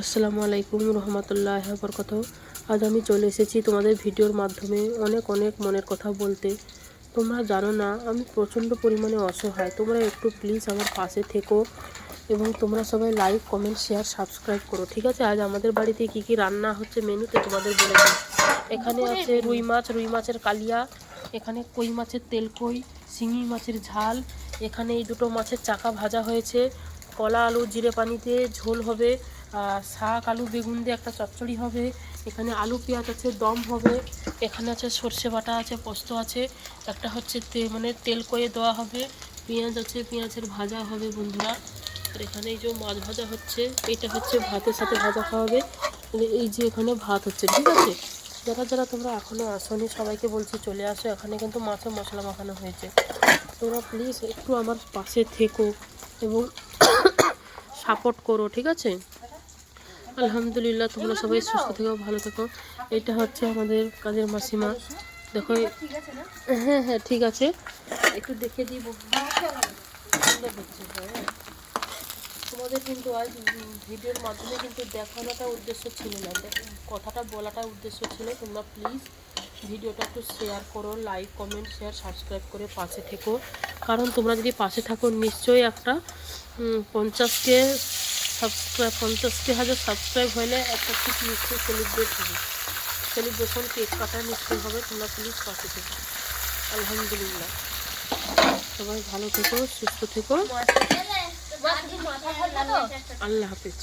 আসসালামু আলাইকুম রহমতুল্লাহ বরকত। আজ আমি চলে এসেছি তোমাদের ভিডিওর মাধ্যমে অনেক অনেক মনের কথা বলতে। তোমরা জানো না, আমি প্রচণ্ড পরিমাণে অসহায়। তোমরা একটু প্লিজ আমার পাশে থেকো এবং তোমরা সবাই লাইক কমেন্ট শেয়ার সাবস্ক্রাইব করো, ঠিক আছে? আজ আমাদের বাড়িতে কি কি রান্না হচ্ছে মেনুতে তোমাদের বলে দিই। এখানে আছে রুই মাছ, রুই মাছের কালিয়া, এখানে কই মাছের তেল কই, শিঙি মাছের ঝাল, এখানে এই দুটো মাছের চাকা ভাজা হয়েছে। কলা আলু, জিরে পানিতে ঝোল হবে শাক, আলু, বেগুন দিয়ে একটা চচ্চড়ি হবে। এখানে আলু, পেঁয়াজ আছে, দম হবে। এখানে আছে সর্ষে বাটা আছে, পোস্ত আছে। একটা হচ্ছে মানে তেল কয়ে দেওয়া হবে। পেঁয়াজ আছে, পেঁয়াজের ভাজা হবে বন্ধুরা। আর এখানে এই যে মাছ ভাজা হচ্ছে, এটা হচ্ছে ভাতের সাথে ভাজা খাওয়াবে। এই যে এখানে ভাত হচ্ছে, ঠিক আছে? যারা যারা তোমরা এখনও আসনি, সবাইকে বলছি চলে আসো। এখানে কিন্তু মাছে মশলা মাখানো হয়েছে। তোমরা প্লিজ একটু আমার পাশে থেকো এবং সাপোর্ট করো, ঠিক আছে? আলহামদুলিল্লাহ, তোমরা সবাই সুস্থ থেকো, ভালো থেকো। এটা হচ্ছে আমাদের কাজের মাসিমা। দেখো হ্যাঁ হ্যাঁ ঠিক আছে। একটু দেখে দিব। তোমাদের কিন্তু আজ ভিডিওর মাধ্যমে কিন্তু দেখানোটা উদ্দেশ্য ছিল না। কথাটা বলাটা উদ্দেশ্য ছিল, তোমরা প্লিজ ভিডিওটা একটু শেয়ার করো লাইক কমেন্ট শেয়ার সাবস্ক্রাইব করে পাশে থেকো কারণ তোমরা যদি পাশে থাকো নিশ্চয়ই একটা পঞ্চাশকে সাবস্ক্রাইব পঞ্চাশকে হাজার সাবস্ক্রাইব হলে একটা ঠিক নিশ্চয়ই সেলিব্রেট হবে সেলিব্রেশন কেক কাটা নিশ্চয়ই হবে তোমরা প্লিজ পাশে থেকো আলহামদুলিল্লাহ সবাই ভালো থেকো সুস্থ থেকো আল্লাহ হাফিজ